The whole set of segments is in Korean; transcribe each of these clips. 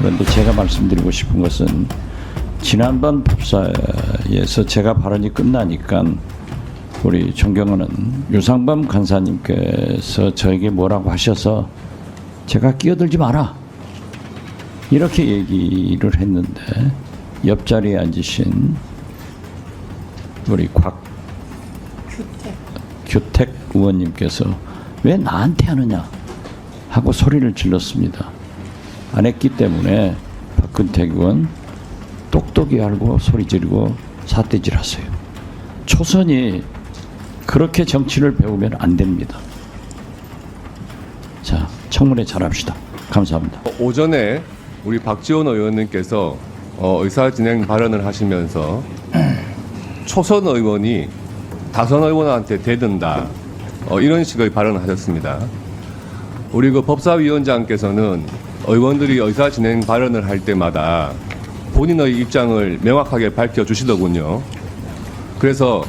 그런데 제가 말씀드리고 싶은 것은 지난번 법사에서 제가 발언이 끝나니까 우리 존경하는 유상범 간사님께서 저에게 뭐라고 하셔서 제가 끼어들지 마라 이렇게 얘기를 했는데 옆자리에 앉으신 우리 곽 규택 의원님께서 왜 나한테 하느냐 하고 소리를 질렀습니다. 안 했기 때문에 박근택 의원 똑똑히 알고 소리 지르고 사태질 하세요. 초선이 그렇게 정치를 배우면 안 됩니다. 자, 청문회 잘합시다. 감사합니다. 어, 오전에 우리 박지원 의원님께서 어, 의사 진행 발언을 하시면서 초선 의원이 다선 의원한테 대든다 어, 이런 식의 발언을 하셨습니다. 우리 그 법사위원장께서는 의원들이 의사 진행 발언을 할 때마다 본인의 입장을 명확하게 밝혀 주시더군요. 그래서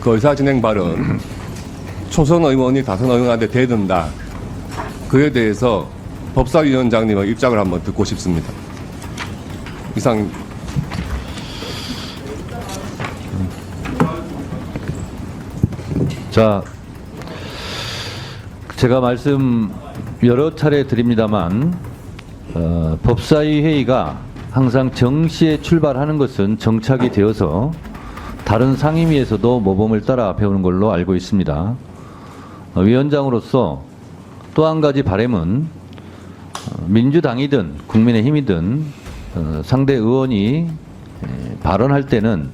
그 의사 진행 발언 초선 의원이 다선 의원한테 대든다 그에 대해서 법사위원장님의 입장을 한번 듣고 싶습니다. 이상 자, 제가 말씀 여러 차례 드립니다만 어, 법사위 회의가 항상 정시에 출발하는 것은 정착이 되어서 다른 상임위에서도 모범을 따라 배우는 걸로 알고 있습니다. 어, 위원장으로서 또 한 가지 바램은 어, 민주당이든 국민의힘이든 어, 상대 의원이 에, 발언할 때는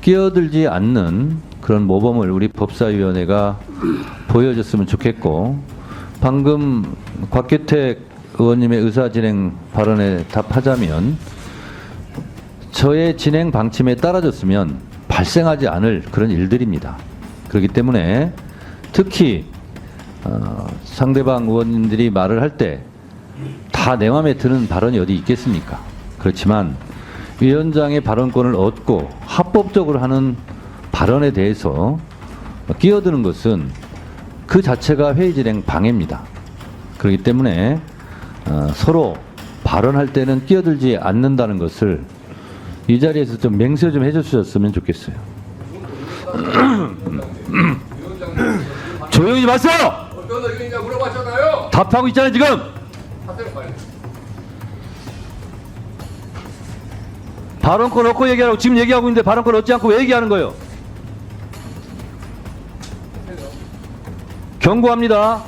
끼어들지 않는 그런 모범을 우리 법사위원회가 보여줬으면 좋겠고 방금 곽규택 의원님의 의사진행 발언에 답하자면 저의 진행 방침에 따라줬으면 발생하지 않을 그런 일들입니다. 그렇기 때문에 특히 어, 상대방 의원님들이 말을 할 때 다 내 마음에 드는 발언이 어디 있겠습니까? 그렇지만 위원장의 발언권을 얻고 합법적으로 하는 발언에 대해서 끼어드는 것은 그 자체가 회의 진행 방해입니다. 그렇기 때문에 어, 서로 발언할 때는 끼어들지 않는다는 것을 이 자리에서 좀 맹세 좀 해주셨으면 좋겠어요. 조용히 좀 하세요! 어떤 의견이냐 물어봤잖아요. 답하고 있잖아요 지금. 발언권 얻고 얘기하라고 지금 얘기하고 있는데 발언권 얻지 않고 왜 얘기하는 거예요? 경고합니다.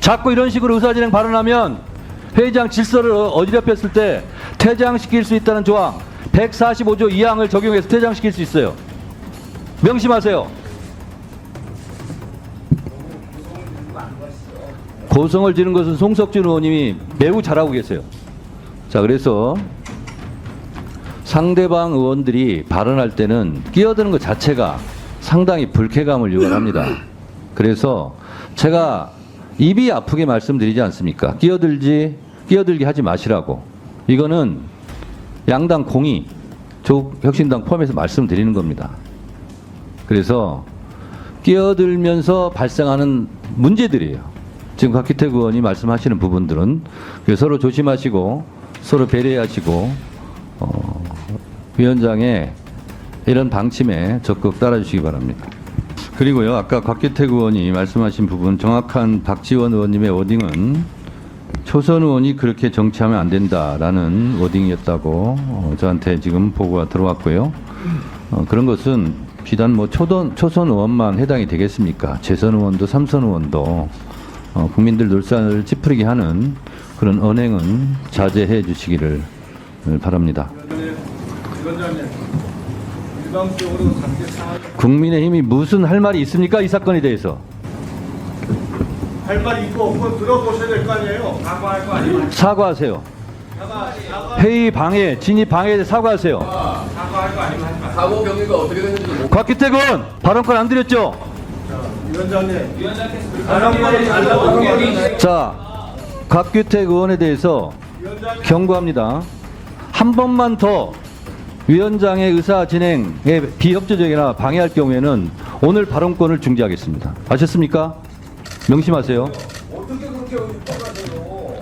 자꾸 이런 식으로 의사진행 발언하면 회의장 질서를 어지럽혔을 때 퇴장시킬 수 있다는 조항 145조 2항을 적용해서 퇴장시킬 수 있어요. 명심하세요. 고성을 지는 것은 송석준 의원님이 매우 잘하고 계세요. 자, 그래서 상대방 의원들이 발언할 때는 끼어드는 것 자체가 상당히 불쾌감을 유발합니다. 그래서 제가 입이 아프게 말씀드리지 않습니까? 끼어들지, 끼어들게 하지 마시라고. 이거는 양당 공의, 조혁신당 포함해서 말씀드리는 겁니다. 그래서 끼어들면서 발생하는 문제들이에요. 지금 박기택 의원이 말씀하시는 부분들은 서로 조심하시고 서로 배려하시고 어, 위원장의 이런 방침에 적극 따라주시기 바랍니다. 그리고요, 아까 곽기택 의원이 말씀하신 부분 정확한 박지원 의원님의 워딩은 초선 의원이 그렇게 정치하면 안 된다라는 워딩이었다고 어, 저한테 지금 보고가 들어왔고요. 어, 그런 것은 비단 뭐 초선, 초선 의원만 해당이 되겠습니까? 재선 의원도 삼선 의원도 어, 국민들 눈살을 찌푸리게 하는 그런 언행은 자제해 주시기를 바랍니다. 상황 국민의힘이 무슨 할 말이 있습니까? 이 사건에 대해서 할 말 있고 없고 들어보셔야 될 거 아니에요. 사과할 거 아니에요. 사과하세요. 사과 사과 회의 방해, 진입 방해에 대해 사과하세요. 사과할 거 아니면 하지. 사고 경위가 어떻게 됐는지도 못 곽기택 의원 발언권 안 드렸죠? 위원장님. 위원장께서 발언권을 달라고 자, 곽규택 의원에 대해서 위원장님 경고합니다. 한 번만 더 위원장의 의사 진행에 비협조적이나 방해할 경우에는 오늘 발언권을 중지하겠습니다. 아셨습니까? 명심하세요.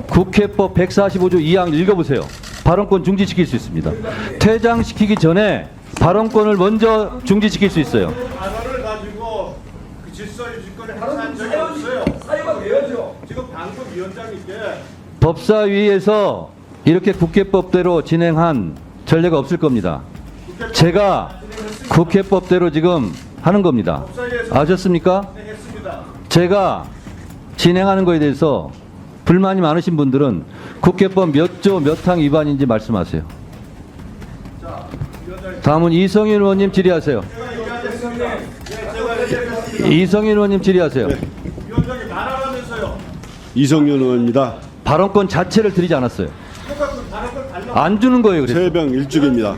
국회법 145조 2항 읽어보세요. 발언권 중지시킬 수 있습니다. 퇴장시키기 전에 발언권을 먼저 중지시킬 수 있어요. 단어를 가지고 그 질서 유지권을 행사한 적이 없어요. 사유가 왜요? 지금 방금 위원장님께 법사위에서 이렇게 국회법대로 진행한 전례가 없을 겁니다. 제가 국회법대로 지금 하는 겁니다. 아셨습니까? 제가 진행하는 거에 대해서 불만이 많으신 분들은 국회법 몇 조 몇 항 위반인지 말씀하세요. 다음은 이성윤 의원님 질의하세요. 이성윤 의원님 질의하세요. 이성윤 의원입니다. 발언권 자체를 드리지 않았어요. 안 주는 거예요. 그래서. 최병 일죽입니다.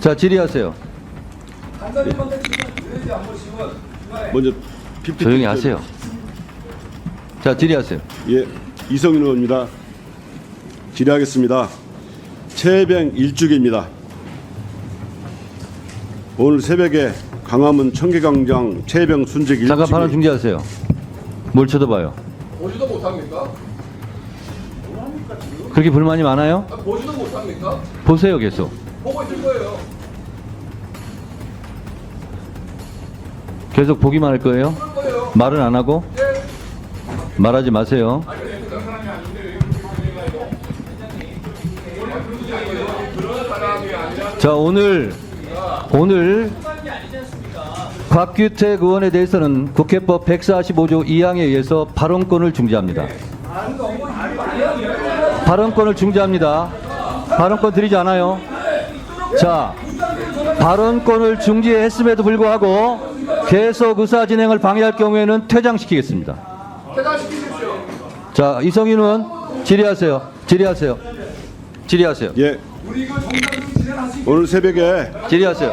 자 질의하세요. 먼저 PPT 조용히 하세요. 자 질의하세요. 예, 이성윤 의원입니다. 질의하겠습니다. 최병 일죽입니다. 오늘 새벽에 강화문 청계광장 최병 순직 일죽이 잠깐 발언 중지하세요. 뭘 쳐다봐요? 보지도 못합니까? 그렇게 불만이 많아요? 아, 보지도 못합니까? 보세요 계속. 보고 있을 거예요. 계속 보기만 할 거예요? 말은 안 하고? 말하지 마세요. 자 오늘 오늘 곽규택 의원에 대해서는 국회법 145조 2항에 의해서 발언권을 중지합니다. 발언권을 중지합니다. 발언권 드리지 않아요. 자, 발언권을 중지했음에도 불구하고 계속 의사 진행을 방해할 경우에는 퇴장시키겠습니다. 퇴장시키십시오. 자, 이성윤 의원 질의하세요. 질의하세요. 질의하세요. 예. 오늘 새벽에 질의하세요.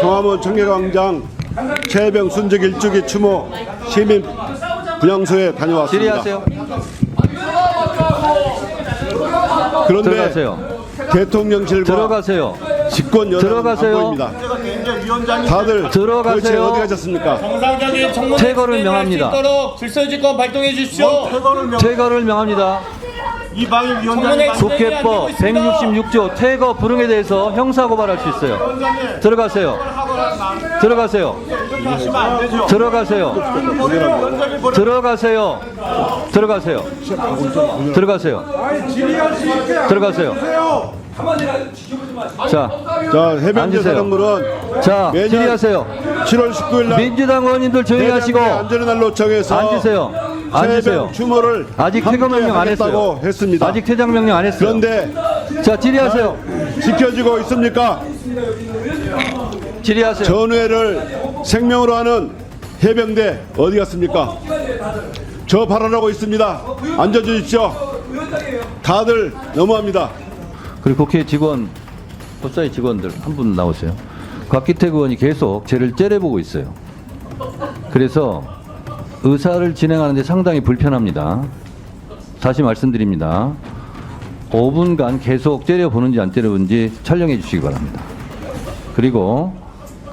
청화문 청계광장 최병 순직 일죽이 추모 시민 분향소에 다녀왔습니다. 질의하세요. 그런데 들어가세요. 대통령실과 들어가세요. 집권 들어가세요. 보입니다. 다들 들어가세요. 도대체 어디 가셨습니까? 정상적인 퇴거를 명합니다. 있도록 질서유지권 발동해 주십시오. 퇴거를 명 명합니다. 이방일 말- 국회법 166조 퇴거 불응에 대해서 형사 고발할 수 있어요. 들어가세요. 들어가세요. 들어가세요. 들어가세요. 들어가세요. 들어가세요. 들어가세요. 자, 자, 해병대. 사령부는 자, 질의하세요. 7월 19일 날 민주당 의원님들 조용히 하시고 안전의 날로 정해서 앉으세요. 앉으세요. 추모를 아직 퇴거 명령 안 했어요. 했습니다. 아직 퇴장 명령 안 했어요. 그런데 자, 질의하세요. 지켜지고 있습니까? 질의하세요. 전회를 생명으로 하는 해병대 어디 갔습니까? 저 발언하고 있습니다. 앉아주십시오. 다들 너무합니다. 그리고 국회 직원, 법사위 직원들 한 분 나오세요. 곽기택 의원이 계속 저를 째려보고 있어요. 그래서 의사를 진행하는데 상당히 불편합니다. 다시 말씀드립니다. 5분간 계속 째려보는지 안 째려보는지 촬영해 주시기 바랍니다. 그리고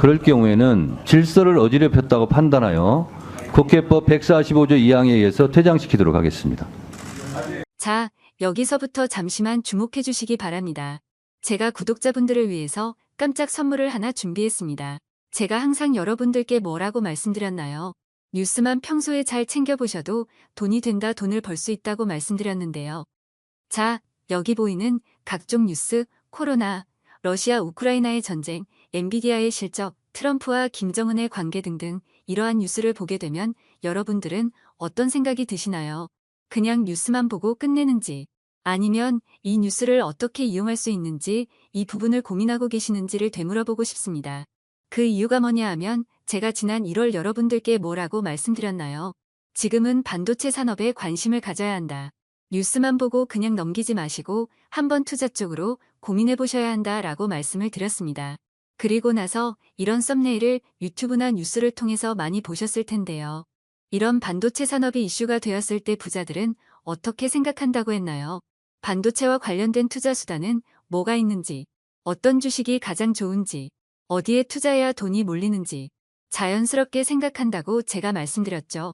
그럴 경우에는 질서를 어지럽혔다고 판단하여 국회법 145조 2항에 의해서 퇴장시키도록 하겠습니다. 자, 여기서부터 잠시만 주목해 주시기 바랍니다. 제가 구독자분들을 위해서 깜짝 선물을 하나 준비했습니다. 제가 항상 여러분들께 뭐라고 말씀드렸나요? 뉴스만 평소에 잘 챙겨보셔도 돈이 된다 돈을 벌 수 있다고 말씀드렸는데요. 자, 여기 보이는 각종 뉴스, 코로나, 러시아 우크라이나의 전쟁, 엔비디아의 실적, 트럼프와 김정은의 관계 등등 이러한 뉴스를 보게 되면 여러분들은 어떤 생각이 드시나요? 그냥 뉴스만 보고 끝내는지 아니면 이 뉴스를 어떻게 이용할 수 있는지 이 부분을 고민하고 계시는지를 되물어보고 싶습니다. 그 이유가 뭐냐 하면 제가 지난 1월 여러분들께 뭐라고 말씀드렸나요? 지금은 반도체 산업에 관심을 가져야 한다. 뉴스만 보고 그냥 넘기지 마시고 한번 투자 쪽으로 고민해 보셔야 한다라고 말씀을 드렸습니다. 그리고 나서 이런 썸네일을 유튜브나 뉴스를 통해서 많이 보셨을 텐데요. 이런 반도체 산업이 이슈가 되었을 때 부자들은 어떻게 생각한다고 했나요? 반도체와 관련된 투자 수단은 뭐가 있는지, 어떤 주식이 가장 좋은지, 어디에 투자해야 돈이 몰리는지 자연스럽게 생각한다고 제가 말씀드렸죠.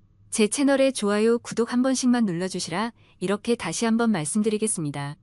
제 채널에 좋아요, 구독 한 번씩만 눌러주시라 이렇게 다시 한번 말씀드리겠습니다.